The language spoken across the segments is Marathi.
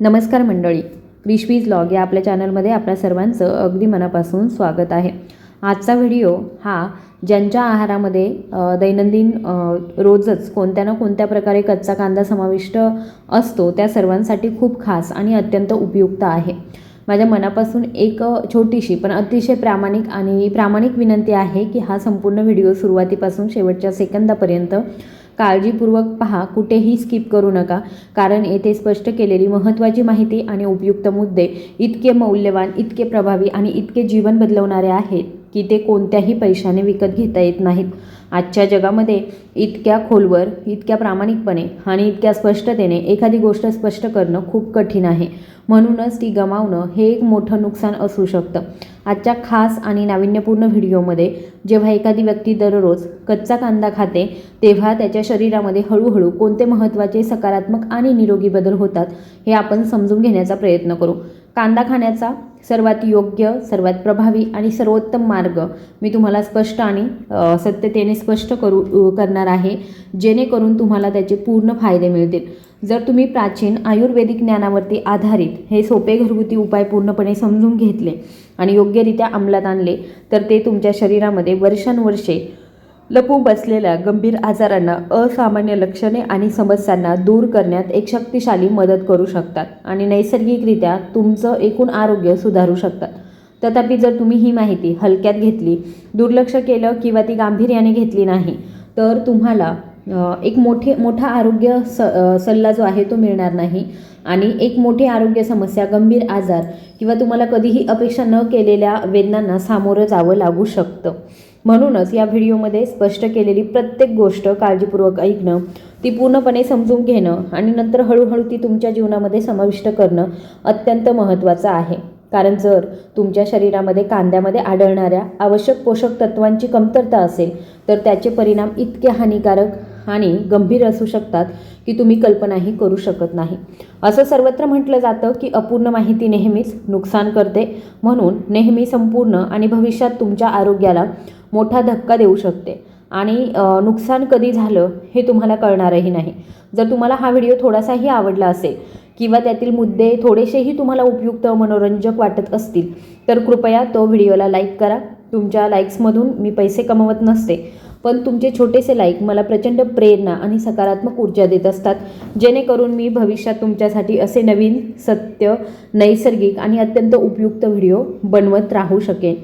नमस्कार मंडळी. विश्वीज लॉग या आपल्या चॅनलमध्ये आपल्या सर्वांचं अगदी मनापासून स्वागत आहे. आजचा व्हिडिओ हा ज्यांच्या आहारामध्ये दैनंदिन रोजच कोणत्या ना कोणत्या प्रकारे कच्चा कांदा समाविष्ट असतो त्या सर्वांसाठी खूप खास आणि अत्यंत उपयुक्त आहे. माझ्या मनापासून एक छोटीशी पण अतिशय प्रामाणिक आणि प्रामाणिक विनंती आहे की हा संपूर्ण व्हिडिओ सुरुवातीपासून शेवटच्या सेकंदापर्यंत काळजीपूर्वक पहा कुठेही स्किप करू नका. कारण येथे स्पष्ट केलेली महत्त्वाची माहिती आणि उपयुक्त मुद्दे इतके मौल्यवान इतके प्रभावी आणि इतके जीवन बदलवणारे आहेत. की ते कोणत्याही पैशाने विकत घेता येत नाहीत. आजच्या जगामध्ये इतक्या खोलवर इतक्या प्रामाणिकपणे आणि इतक्या स्पष्टतेने एखादी गोष्ट स्पष्ट करणं खूप कठीण आहे. म्हणूनच ती गमावणं हे एक मोठं नुकसान असू शकतं. आजच्या खास आणि नाविन्यपूर्ण व्हिडिओमध्ये जेव्हा एखादी व्यक्ती दररोज कच्चा कांदा खाते तेव्हा त्याच्या शरीरामध्ये हळूहळू कोणते महत्त्वाचे सकारात्मक आणि निरोगी बदल होतात हे आपण समजून घेण्याचा प्रयत्न करू. कांदा खाण्याचा सर्वात योग्य सर्वात प्रभावी आणि सर्वोत्तम मार्ग मी तुम्हाला स्पष्ट आणि सत्यतेने स्पष्ट करू करणार आहे जेणेकरून तुम्हाला त्याचे पूर्ण फायदे मिळतील. जर तुम्ही प्राचीन आयुर्वेदिक ज्ञानावरती आधारित हे सोपे घरगुती उपाय पूर्णपणे समजून घेतले आणि योग्यरित्या अंमलात आणले तर ते तुमच्या शरीरामध्ये वर्षानुवर्षे लपून बसलेल्या गंभीर आजारांना असामान्य लक्षणे आणि समस्यांना दूर करण्यात एक शक्तिशाली मदत करू शकतात आणि नैसर्गिकरित्या तुमचं एकूण आरोग्य सुधारू शकतात. तथापि जर तुम्ही ही माहिती हलक्यात घेतली दुर्लक्ष केलं किंवा ती गांभीर्याने घेतली नाही तर तुम्हाला एक मोठे मोठा आरोग्य स सल्ला जो आहे तो मिळणार नाही आणि एक मोठी आरोग्य समस्या गंभीर आजार किंवा तुम्हाला कधीही अपेक्षा न केलेल्या वेदनांना सामोरं जावं लागू शकतं. म्हणूनच या व्हिडिओमध्ये स्पष्ट केलेली प्रत्येक गोष्ट काळजीपूर्वक ऐकणं ती पूर्णपणे समजून घेणं आणि नंतर हळूहळू ती तुमच्या जीवनामध्ये समाविष्ट करणं अत्यंत महत्त्वाचं आहे. कारण जर तुमच्या शरीरामध्ये कांद्यामध्ये आढळणाऱ्या आवश्यक पोषक तत्वांची कमतरता असेल तर त्याचे परिणाम इतके हानिकारक आणि गंभीर असू शकतात की तुम्ही कल्पनाही करू शकत नाही. असं सर्वत्र म्हटलं जातं की अपूर्ण माहिती नेहमीच नुकसान करते. म्हणून नेहमी संपूर्ण आणि भविष्यात तुमच्या आरोग्याला मोठा धक्का देऊ शकते. आणि नुकसान कधी झालं हे तुम्हाला कळणारही नाही. जर तुम्हाला हा व्हिडिओ थोडासाही आवडला असेल किंवा त्यातील मुद्दे थोडेसेही तुम्हाला उपयुक्त मनोरंजक वाटत असतील तर कृपया तो व्हिडिओला लाईक करा. तुमच्या लाईक्समधून मी पैसे कमवत नसते पण तुमचे छोटेसे लाईक मला प्रचंड प्रेरणा आणि सकारात्मक ऊर्जा देत असतात. जेणेकरून मी भविष्यात तुमच्यासाठी असे नवीन सत्य नैसर्गिक आणि अत्यंत उपयुक्त व्हिडिओ बनवत राहू शकेन.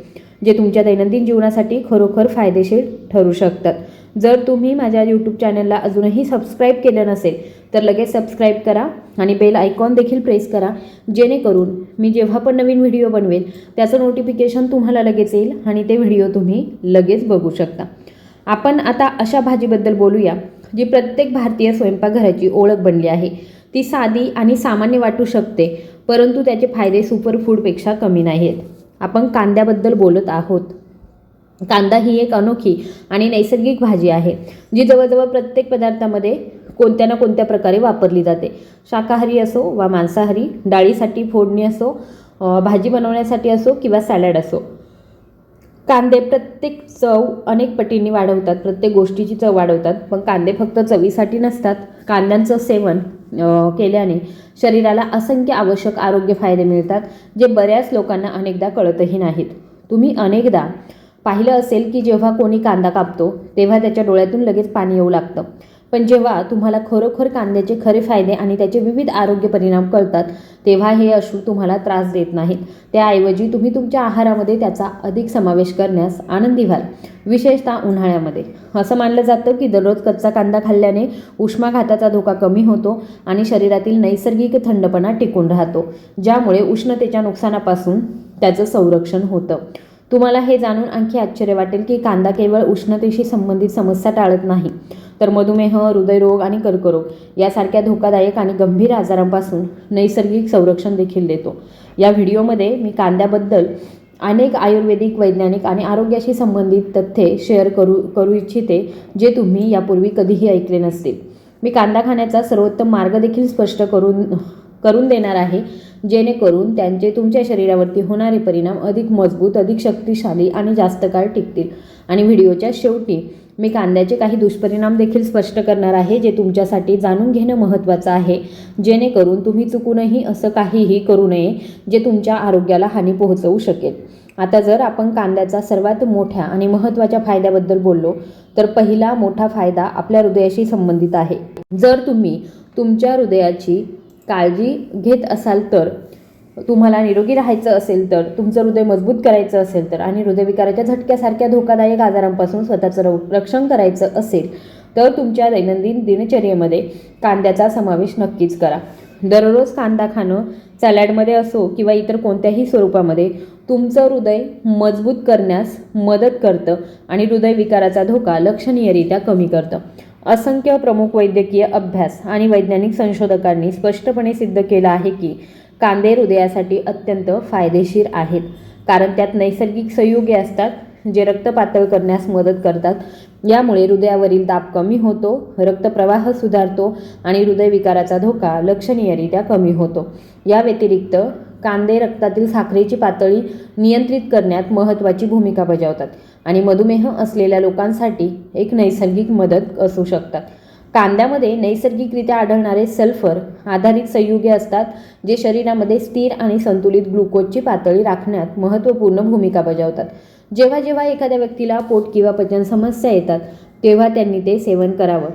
जे तुमच्या दैनंदिन जीवनासाठी खरोखर फायदेशीर ठरू शकतात. जर तुम्ही माझ्या यूट्यूब चॅनलला अजूनही सबस्क्राईब केलं नसेल तर लगेच सबस्क्राईब करा आणि बेल आयकॉन देखील प्रेस करा जेणेकरून मी जेव्हा पण नवीन व्हिडिओ बनवेल त्याचं नोटिफिकेशन तुम्हाला लगेच येईल आणि ते व्हिडिओ तुम्ही लगेच बघू शकता. आपण आता अशा भाजीबद्दल बोलूया जी प्रत्येक भारतीय स्वयंपाकघराची ओळख बनली आहे. ती साधी आणि सामान्य वाटू शकते परंतु त्याचे फायदे सुपरफूडपेक्षा कमी नाहीत. आपण कांद्याबद्दल बोलत आहोत. कांदा ही एक अनोखी आणि नैसर्गिक भाजी आहे जी जवळजवळ प्रत्येक पदार्थामध्ये कोणत्या ना कोणत्या प्रकारे वापरली जाते. शाकाहारी असो वा मांसाहारी डाळीसाठी फोडणी असो भाजी बनवण्यासाठी असो किंवा सॅलड असो. कांदे प्रत्येक चव अनेक पटींनी वाढवतात प्रत्येक गोष्टीची चव वाढवतात पण कांदे फक्त चवीसाठी नसतात. कांद्यांचं सेवन केल्याने शरीराला असंख्य आवश्यक आरोग्य फायदे मिळतात जे बऱ्याच लोकांना अनेकदा कळतही नाहीत. तुम्ही अनेकदा पाहिलं असेल की जेव्हा कोणी कांदा कापतो तेव्हा त्याच्या डोळ्यातून लगेच पाणी येऊ लागतं. पण जेव्हा तुम्हाला खरोखर कांद्याचे खरे फायदे आणि त्याचे विविध आरोग्य परिणाम कळतात तेव्हा हे अश्रू तुम्हाला त्रास देत नाहीत. त्याऐवजी तुम्ही तुमच्या आहारामध्ये त्याचा अधिक समावेश करण्यास आनंदी व्हाल विशेषतः उन्हाळ्यामध्ये. असं मानलं जातं की दररोज कच्चा कांदा खाल्ल्याने उष्माघाताचा धोका कमी होतो आणि शरीरातील नैसर्गिक थंडपणा टिकून राहतो ज्यामुळे उष्णतेच्या नुकसानापासून त्याचं संरक्षण होतं. तुम्हाला हे जाणून आणखी आश्चर्य वाटेल की कांदा केवळ उष्णतेशी संबंधित समस्या टाळत नाही तर मधुमेह हृदयरोग आणि कर्करोग यासारख्या धोकादायक आणि गंभीर आजारांपासून नैसर्गिक संरक्षण देखील देतो. या व्हिडिओमध्ये मी कांद्याबद्दल अनेक आयुर्वेदिक वैज्ञानिक आणि आरोग्याशी संबंधित तथ्ये शेअर करू करू इच्छिते जे तुम्ही यापूर्वी कधीही ऐकले नसतील. मी कांदा खाण्याचा सर्वोत्तम मार्ग देखील स्पष्ट करून करून देणार आहे. जेणेकरून त्यांचे तुमच्या शरीरावरती होणारे परिणाम अधिक मजबूत अधिक शक्तिशाली आणि जास्त काळ टिकतील. आणि व्हिडिओच्या शेवटी मी कांद्याचे काही दुष्परिणाम देखील स्पष्ट करणार आहे जे तुमच्यासाठी जाणून घेणं महत्त्वाचं आहे. जेणेकरून तुम्ही चुकूनही असं काहीही करू नये जे तुमच्या आरोग्याला हानी पोहोचवू शकेल. आता जर आपण कांद्याचा सर्वात मोठ्या आणि महत्त्वाच्या फायद्याबद्दल बोललो तर पहिला मोठा फायदा आपल्या हृदयाशी संबंधित आहे. जर तुम्ही तुमच्या हृदयाची काळजी घेत असाल तर तुम्हाला निरोगी राहायचं असेल तर तुमचं हृदय मजबूत करायचं असेल तर आणि हृदयविकाराच्या झटक्यासारख्या धोकादायक आजारांपासून स्वतःचं र रक्षण करायचं असेल तर तुमच्या दैनंदिन दिनचर्येमध्ये कांद्याचा समावेश नक्कीच करा. दररोज कांदा खाणं सॅलॅडमध्ये असो किंवा इतर कोणत्याही स्वरूपामध्ये तुमचं हृदय मजबूत करण्यास मदत करतं आणि हृदयविकाराचा धोका लक्षणीयरित्या कमी करतं. असंख्य प्रमुख वैद्यकीय अभ्यास आणि वैज्ञानिक संशोधकांनी स्पष्टपणे सिद्ध केलं आहे की कांदे हृदयासाठी अत्यंत फायदेशीर आहेत कारण त्यात नैसर्गिक संयुगे असतात जे रक्त पातळ करण्यास मदत करतात. यामुळे हृदयावरील दाब कमी होतो रक्तप्रवाह सुधारतो आणि हृदयविकाराचा धोका लक्षणीयरित्या कमी होतो. या व्यतिरिक्त कांदे रक्तातील साखरेची पातळी नियंत्रित करण्यात महत्त्वाची भूमिका बजावतात आणि मधुमेह असलेल्या लोकांसाठी एक नैसर्गिक मदत असू शकतात. कांद्यामध्ये नैसर्गिकरित्या आढळणारे सल्फर आधारित संयुगे असतात जे शरीरामध्ये स्थिर आणि संतुलित ग्लुकोजची पातळी राखण्यात महत्त्वपूर्ण भूमिका बजावतात. जेव्हा जेव्हा एखाद्या व्यक्तीला पोट किंवा पचन समस्या येतात तेव्हा त्यांनी ते सेवन करावं.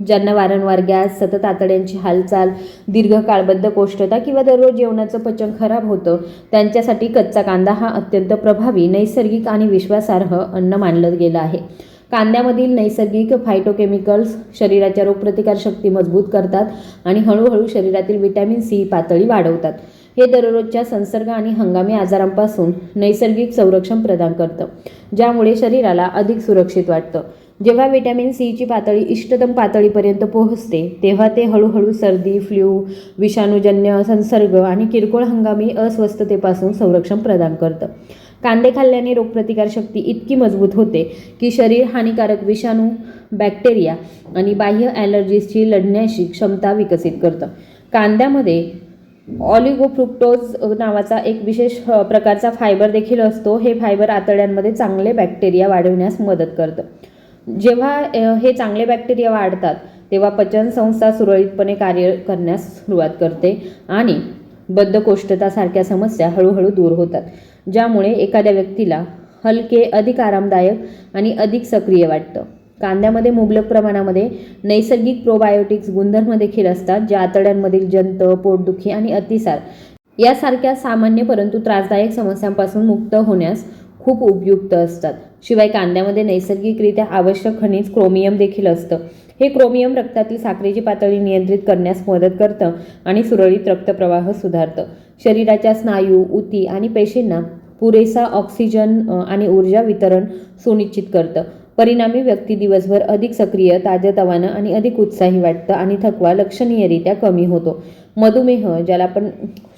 ज्यांना वारंवार गॅस सतत आतड्यांची हालचाल दीर्घकाळबद्ध कोष्ठता किंवा दररोज जेवणाचं पचन खराब होतं त्यांच्यासाठी कच्चा कांदा हा अत्यंत प्रभावी नैसर्गिक आणि विश्वासार्ह अन्न मानलं गेलं आहे. कांद्यामधील नैसर्गिक फायटोकेमिकल्स शरीराच्या रोगप्रतिकारशक्ती मजबूत करतात आणि हळूहळू शरीरातील विटॅमिन सी पातळी वाढवतात. हे दररोजच्या संसर्ग आणि हंगामी आजारांपासून नैसर्गिक संरक्षण प्रदान करतं ज्यामुळे शरीराला अधिक सुरक्षित वाटतं. जेव्हा विटॅमिन सीची पातळी इष्टतम पातळीपर्यंत पोहोचते तेव्हा ते हळूहळू सर्दी फ्ल्यू विषाणूजन्य संसर्ग आणि किरकोळ हंगामी अस्वस्थतेपासून संरक्षण प्रदान करतं. कांदे खाल्ल्याने रोगप्रतिकारशक्ती इतकी मजबूत होते की शरीर हानिकारक विषाणू बॅक्टेरिया आणि बाह्य ॲलर्जीजची लढण्याची क्षमता विकसित करतं. कांद्यामध्ये ऑलिगोफ्रुक्टोज नावाचा एक विशेष प्रकारचा फायबर देखील असतो. हे फायबर आतड्यांमध्ये चांगले बॅक्टेरिया वाढवण्यास मदत करतं. जेव्हा हे चांगले बॅक्टेरिया वाढतात तेव्हा पचन संस्था सुरळीतपणे कार्य करण्यास सुरुवात करते आणि बद्धकोष्ठतासारख्या समस्या हळूहळू दूर होतात ज्यामुळे एखाद्या व्यक्तीला हलके अधिक आरामदायक आणि अधिक सक्रिय वाटतं. कांद्यामध्ये मुबलक प्रमाणामध्ये नैसर्गिक प्रोबायोटिक्स गुणधर्म देखील असतात जे आतड्यांमधील जंत पोटदुखी आणि अतिसार यासारख्या सामान्य परंतु त्रासदायक समस्यांपासून मुक्त होण्यास खूप उपयुक्त असतात. शिवाय कांद्यामध्ये नैसर्गिकरित्या आवश्यक खनिज क्रोमियम देखील असतं. हे क्रोमियम रक्तातील साखरेची पातळी नियंत्रित करण्यास मदत करतं आणि सुरळीत रक्तप्रवाह सुधारतं. शरीराच्या स्नायू उती आणि पेशींना पुरेसा ऑक्सिजन आणि ऊर्जा वितरण सुनिश्चित करतं. परिणामी व्यक्ती दिवसभर अधिक सक्रिय ताजतवानं आणि अधिक उत्साही वाटतं आणि थकवा लक्षणीयरित्या कमी होतो. मधुमेह ज्याला आपण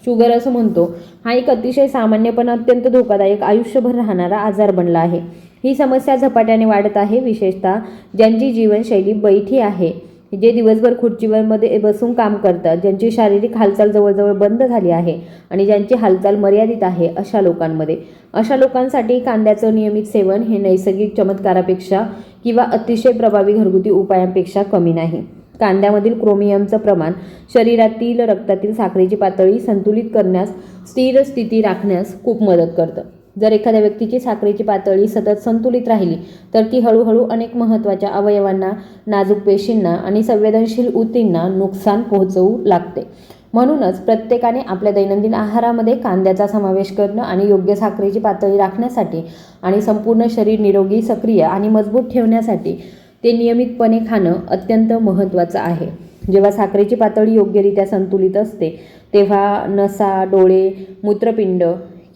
शुगर असं म्हणतो हा एक अतिशय सामान्य पण अत्यंत धोकादायक आयुष्यभर राहणारा आजार बनला आहे. ही समस्या झपाट्याने वाढत आहे विशेषतः ज्यांची जीवनशैली बैठी आहे जे दिवसभर खुर्चीवर मध्ये बसून काम करतात ज्यांची शारीरिक हालचाल जवळजवळ बंद झाली आहे आणि ज्यांची हालचाल मर्यादित आहे अशा लोकांमध्ये. अशा लोकांसाठी कांद्याचं नियमित सेवन हे नैसर्गिक चमत्कारापेक्षा किंवा अतिशय प्रभावी घरगुती उपायांपेक्षा कमी नाही. कांद्यामधील क्रोमियमचं प्रमाण शरीरातील रक्तातील साखरेची पातळी संतुलित करण्यास स्थिर स्थिती राखण्यास खूप मदत करतं. जर एखाद्या व्यक्तीची साखरेची पातळी सतत संतुलित राहिली तर ती हळूहळू अनेक महत्त्वाच्या अवयवांना नाजूक पेशींना आणि संवेदनशील ऊतींना नुकसान पोहोचवू लागते. म्हणूनच प्रत्येकाने आपल्या दैनंदिन आहारामध्ये कांद्याचा समावेश करणं आणि योग्य साखरेची पातळी राखण्यासाठी आणि संपूर्ण शरीर निरोगी सक्रिय आणि मजबूत ठेवण्यासाठी ते नियमितपणे खाणं अत्यंत महत्त्वाचं आहे. जेव्हा साखरेची पातळी योग्यरित्या संतुलित असते तेव्हा नसा डोळे मूत्रपिंड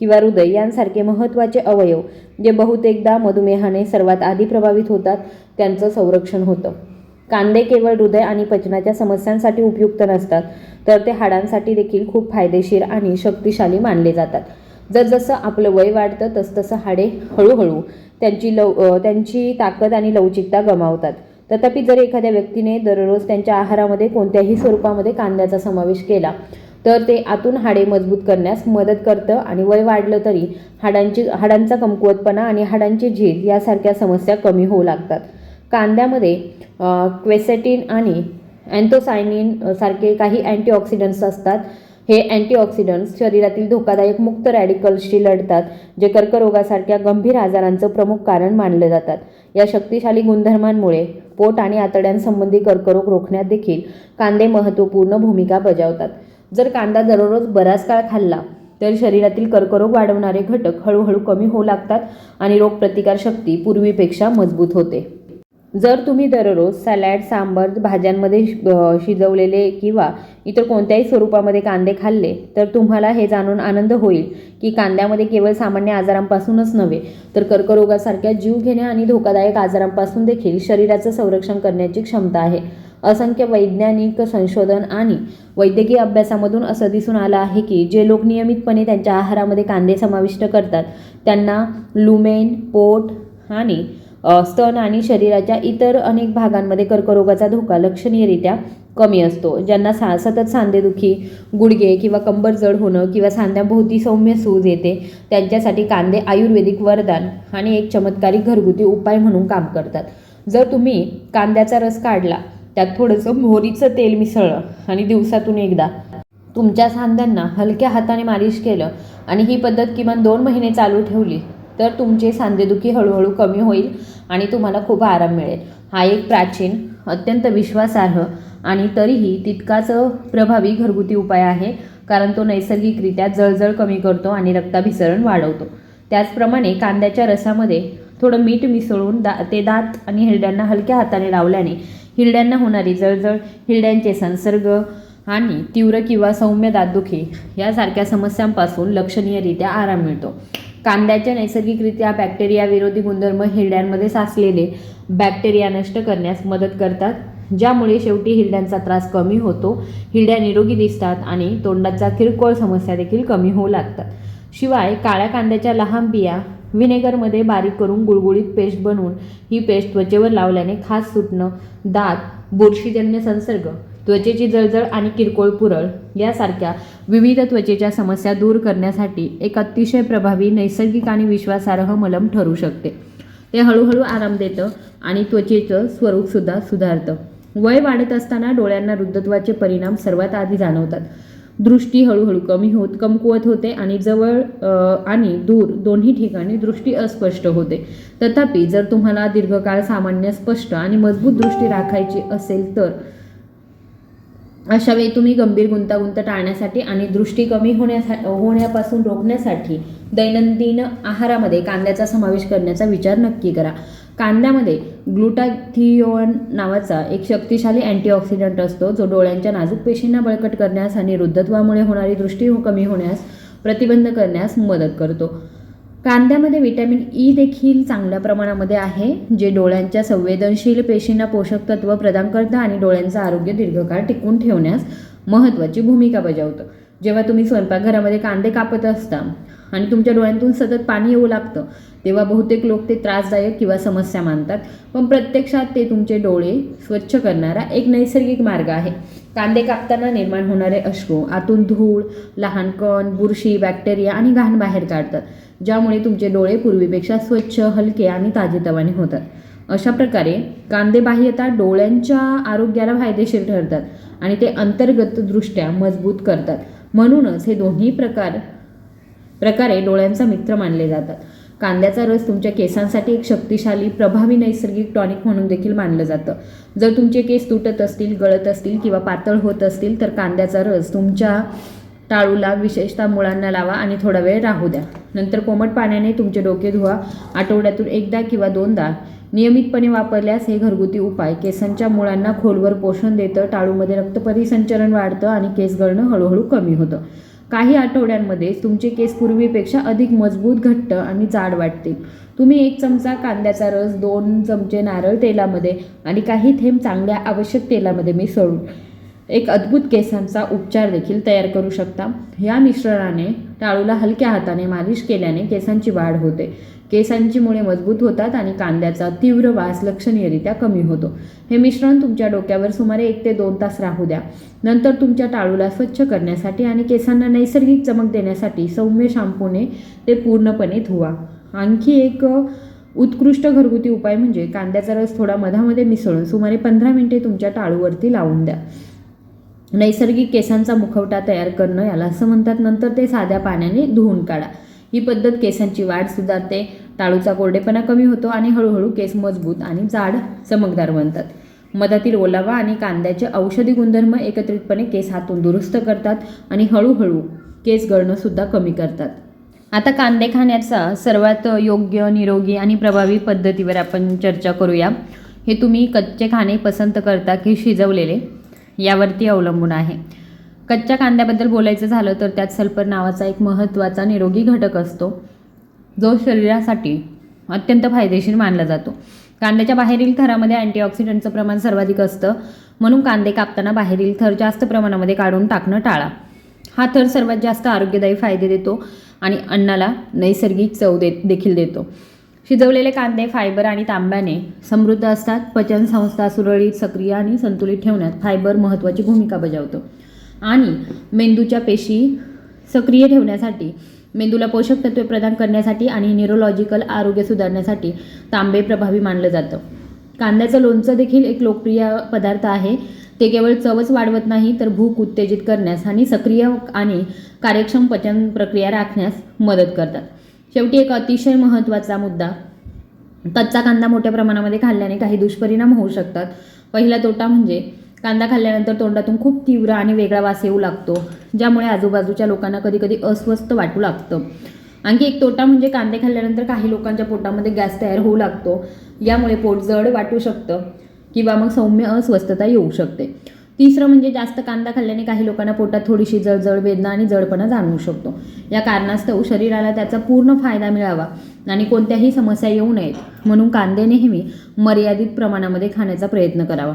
किंवा हृदय यांसारखे महत्त्वाचे अवयव जे बहुतेकदा मधुमेहाने सर्वात आधी प्रभावित होतात त्यांचं संरक्षण होतं. कांदे केवळ हृदय आणि पचनाच्या समस्यांसाठी उपयुक्त नसतात तर ते हाडांसाठी देखील खूप फायदेशीर आणि शक्तिशाली मानले जातात. जसजसं आपलं वय वाढतं तसतसं हाडे हळूहळू त्यांची लव त्यांची ताकद आणि लवचिकता गमावतात. तथापि जर एखाद्या व्यक्तीने दररोज त्यांच्या आहारामध्ये कोणत्याही स्वरूपामध्ये कांद्याचा समावेश केला तर ते आतून हाडे मजबूत करण्यास मदत करतं आणि वय वाढलं तरी हाडांची हाडांचा कमकुवतपणा आणि हाडांची झीज यासारख्या समस्या कमी होऊ लागतात. कांद्यामध्ये क्वेसेटिन आणि अँथोसायनिन सारखे काही अँटीऑक्सिडंट्स असतात हे अँटीऑक्सिडंट्स शरीरातील धोकादायक मुक्त रॅडिकल्सशी लढतात जे कर्करोगासारख्या गंभीर आजारांचं प्रमुख कारण मानले जातात. या शक्तिशाली गुणधर्मांमुळे पोट आणि आतड्यांसंबंधी कर्करोग रोखण्यात देखील कांदे महत्त्वपूर्ण भूमिका बजावतात. जर कांदा दररोज बराच काळ खाल्ला तर शरीरातील कर्करोग वाढवणारे घटक हळूहळू कमी होऊ लागतात आणि रोगप्रतिकारशक्ती पूर्वीपेक्षा मजबूत होते. जर तुम्ही दररोज सॅलॅड सांबर भाज्यांमध्ये शिजवलेले किंवा इतर कोणत्याही स्वरूपामध्ये कांदे खाल्ले तर तुम्हाला हे जाणून आनंद होईल की कांद्यामध्ये केवळ सामान्य आजारांपासूनच नव्हे तर कर्करोगासारख्या जीवघेण्या आणि धोकादायक आजारांपासून देखील शरीराचं संरक्षण करण्याची क्षमता आहे. असंख्य वैज्ञानिक संशोधन आणि वैद्यकीय अभ्यासामधून असं दिसून आलं आहे की जे लोक नियमितपणे त्यांच्या आहारामध्ये कांदे समाविष्ट करतात त्यांना लुमेन पोट आणि स्तन आणि शरीराच्या इतर अनेक भागांमध्ये कर्करोगाचा धोका लक्षणीयरित्या कमी असतो ज्यांना सा सतत सांधेदुखी गुडघे किंवा कंबर जड होणं किंवा सांध्याभोवती सौम्य सूज येते त्यांच्यासाठी कांदे आयुर्वेदिक वरदान आणि एक चमत्कारिक घरगुती उपाय म्हणून काम करतात. जर तुम्ही कांद्याचा रस काढला त्यात थोडंसं मोहरीचं तेल मिसळलं आणि दिवसातून एकदा तुमच्या सांध्यांना हलक्या हाताने मालिश केलं आणि ही पद्धत किमान दोन महिने चालू ठेवली तर तुमचे सांधेदुखी हळूहळू कमी होईल आणि तुम्हाला खूप आराम मिळेल. हा एक प्राचीन अत्यंत विश्वासार्ह आणि तरीही तितकाच प्रभावी घरगुती उपाय आहे कारण तो नैसर्गिकरित्या जळजळ कमी करतो आणि रक्ताभिसरण वाढवतो. त्याचप्रमाणे कांद्याच्या रसामध्ये थोडं मीठ मिसळून दा ते दात आणि हिरड्यांना हलक्या हाताने लावल्याने हिरड्यांना होणारी जळजळ हिरड्यांचे संसर्ग आणि तीव्र किंवा सौम्य दातदुखी यासारख्या समस्यांपासून लक्षणीयरित्या आराम मिळतो. कांद्याच्या नैसर्गिकरित्या बॅक्टेरिया विरोधी गुणधर्म हिरड्यांमध्ये साचलेले बॅक्टेरिया नष्ट करण्यास मदत करतात ज्यामुळे शेवटी हिरड्यांचा त्रास कमी होतो हिरड्या निरोगी दिसतात आणि तोंडाचा किरकोळ समस्या देखील कमी होऊ लागतात. शिवाय काळ्या कांद्याच्या लहान बिया व्हिनेगरमध्ये बारीक करून गुळगुळीत पेस्ट बनवून ही पेस्ट त्वचेवर लावल्याने खास सुटणं दात बुरशीजन्य संसर्ग त्वचेची जळजळ आणि किरकोळ पुरळ यासारख्या विविध त्वचेच्या समस्या दूर करण्यासाठी एक अतिशय प्रभावी नैसर्गिक आणि विश्वासार्ह मलम ठरू शकते. ते हळूहळू आराम देतं आणि त्वचेचं स्वरूपसुद्धा सुधारतं. वय वाढत असताना डोळ्यांना वृद्धत्वाचे परिणाम सर्वात आधी जाणवतात. दृष्टी हळूहळू कमी होत कमकुवत होते आणि जवळ आणि दूर दोन्ही ठिकाणी दृष्टी अस्पष्ट होते. तथापि जर तुम्हाला दीर्घकाळ सामान्य स्पष्ट आणि मजबूत दृष्टी राखायची असेल तर अशा वेळी तुम्ही गंभीर गुंतागुंत टाळण्यासाठी आणि दृष्टी कमी होण्यासा होण्यापासून रोखण्यासाठी दैनंदिन आहारामध्ये कांद्याचा समावेश करण्याचा विचार नक्की करा. कांद्यामध्ये ग्लुटाथिओन नावाचा एक शक्तिशाली अँटीऑक्सिडंट असतो जो डोळ्यांच्या नाजूक पेशींना बळकट करण्यास आणि वृद्धत्वामुळे होणारी दृष्टी कमी होण्यास प्रतिबंध करण्यास मदत करतो. कांद्यामध्ये विटॅमिन ई e देखील चांगल्या प्रमाणामध्ये आहे जे डोळ्यांच्या संवेदनशील पेशींना पोषक तत्व प्रदान करतं आणि डोळ्यांचं आरोग्य दीर्घकाळ टिकवून ठेवण्यास महत्त्वाची भूमिका बजावतं. जेव्हा तुम्ही स्वयंपाकघरामध्ये कांदे कापत असता आणि तुमच्या डोळ्यांतून सतत पाणी येऊ लागतं तेव्हा बहुतेक लोक ते त्रासदायक किंवा समस्या मानतात. पण प्रत्यक्षात ते तुमचे डोळे स्वच्छ करणारा एक नैसर्गिक मार्ग आहे. कांदे कापताना निर्माण होणारे अश्रू आतून धूळ लहान कण बुरशी बॅक्टेरिया आणि घाण बाहेर काढतात. ज्यामुळे तुमचे डोळे पूर्वीपेक्षा स्वच्छ हलके आणि ताजेतवाने होतात. अशा प्रकारे कांदे बाह्यता डोळ्यांच्या आरोग्याला फायदेशीर ठरतात आणि ते अंतर्गतदृष्ट्या मजबूत करतात. म्हणूनच हे दोन्ही प्रकार प्रकारे डोळ्यांचा मित्र मानले जातात. कांद्याचा रस तुमच्या केसांसाठी एक शक्तिशाली प्रभावी नैसर्गिक टॉनिक म्हणून देखील मानलं जातं. जर तुमचे केस तुटत असतील गळत असतील किंवा पातळ होत असतील तर कांद्याचा रस तुमच्या टाळूला विशेषतः मुळांना लावा आणि थोडा वेळ राहू द्या. नंतर कोमट पाण्याने तुमचे डोके धुवा. आठवड्यातून एकदा किंवा दोनदा नियमितपणे वापरल्यास हे घरगुती उपाय. केसांच्या मुळांना खोलवर पोषण देतं. टाळूमध्ये रक्तपरिसंचरण वाढतं आणि केस गळणं हळूहळू कमी होतं. काही आठवड्यांमध्ये तुमचे केस पूर्वीपेक्षा अधिक मजबूत घट्ट आणि जाड वाटतील. तुम्ही एक चमचा कांद्याचा रस दोन चमचे नारळ तेलामध्ये आणि काही थेंब चांगल्या आवश्यक तेलामध्ये मिसळून एक अद्भुत केसांचा उपचार देखील तयार करू शकता. या मिश्रणाने टाळूला हलक्या हाताने मालिश केल्याने केसांची वाढ होते. केसांची मुळे मजबूत होतात आणि कांद्याचा तीव्र वास लक्षणीयरित्या कमी होतो. हे मिश्रण तुमच्या डोक्यावर सुमारे एक ते दोन तास राहू द्या. नंतर तुमच्या टाळूला स्वच्छ करण्यासाठी आणि केसांना नैसर्गिक चमक देण्यासाठी सौम्य शॅम्पूने ते पूर्णपणे धुवा. आणखी एक उत्कृष्ट घरगुती उपाय म्हणजे कांद्याचा रस थोडा मधामध्ये मिसळून सुमारे पंधरा मिनिटे तुमच्या टाळूवरती लावून द्या. नैसर्गिक केसांचा मुखवटा तयार करणं याला असं म्हणतात. नंतर ते साध्या पाण्याने धुवून काढा. ही पद्धत केसांची वाढ सुधारते टाळूचा कोरडेपणा कमी होतो आणि हळूहळू केस मजबूत आणि जाड चमकदार बनतात. मधातील ओलावा आणि कांद्याचे औषधी गुणधर्म एकत्रितपणे केस हातून दुरुस्त करतात आणि हळूहळू केस गळणंसुद्धा कमी करतात. आता कांदे खाण्याचा सर्वात योग्य निरोगी आणि प्रभावी पद्धतीवर आपण चर्चा करूया. हे तुम्ही कच्चे खाणे पसंत करता की शिजवलेले? यावरती अवलंबून आहे. कच्च्या कांद्याबद्दल बोलायचं झालं तर त्यात सल्फर नावाचा एक महत्त्वाचा निरोगी घटक असतो. जो शरीरासाठी अत्यंत फायदेशीर मानला जातो. कांद्याच्या बाहेरील थरामध्ये अँटीऑक्सिडंटचं प्रमाण सर्वाधिक असतं. म्हणून कांदे कापताना बाहेरील थर जास्त प्रमाणामध्ये काढून टाकणं टाळा. हा थर सर्वात जास्त आरोग्यदायी फायदे देतो आणि अन्नाला नैसर्गिक चव दे देखील देतो. शिजवलेले कांदे फायबर आणि तांब्याने समृद्ध असतात. पचनसंस्था सुरळीत सक्रिय आणि संतुलित ठेवण्यात फायबर महत्त्वाची भूमिका बजावतो. आणि मेंदूच्या पेशी सक्रिय ठेवण्यासाठी मेंदूला पोषक तत्वे प्रदान करण्यासाठी आणि न्यूरोलॉजिकल आरोग्य सुधारण्यासाठी तांबे प्रभावी मानलं जातं. कांद्याचं लोणचं देखील एक लोकप्रिय पदार्थ आहे. ते केवळ चवच वाढवत नाही तर भूक उत्तेजित करण्यास आणि सक्रिय आणि कार्यक्षम पचन प्रक्रिया राखण्यास मदत करतात. शेवटी एक अतिशय महत्त्वाचा मुद्दा. कच्चा कांदा मोठ्या प्रमाणामध्ये खाल्ल्याने काही दुष्परिणाम होऊ शकतात. पहिला तोटा म्हणजे कांदा खाल्ल्यानंतर तोंडातून खूप तीव्र आणि वेगळा वास येऊ लागतो ज्यामुळे आजूबाजूच्या लोकांना कधीकधी अस्वस्थ वाटू लागतं. आणखी एक तोटा म्हणजे कांदे खाल्ल्यानंतर काही लोकांच्या पोटामध्ये गॅस तयार होऊ लागतो यामुळे पोट जड वाटू शकतं किंवा मग सौम्य अस्वस्थता येऊ शकते. तिसरं म्हणजे जास्त कांदा खाल्ल्याने काही लोकांना पोटात थोडीशी जळजळ वेदना आणि जडपणा जाणवू शकतो. या कारणास्तव शरीराला त्याचा पूर्ण फायदा मिळावा आणि कोणत्याही समस्या येऊ नयेत. म्हणून कांदे नेहमी मर्यादित प्रमाणामध्ये खाण्याचा प्रयत्न करावा.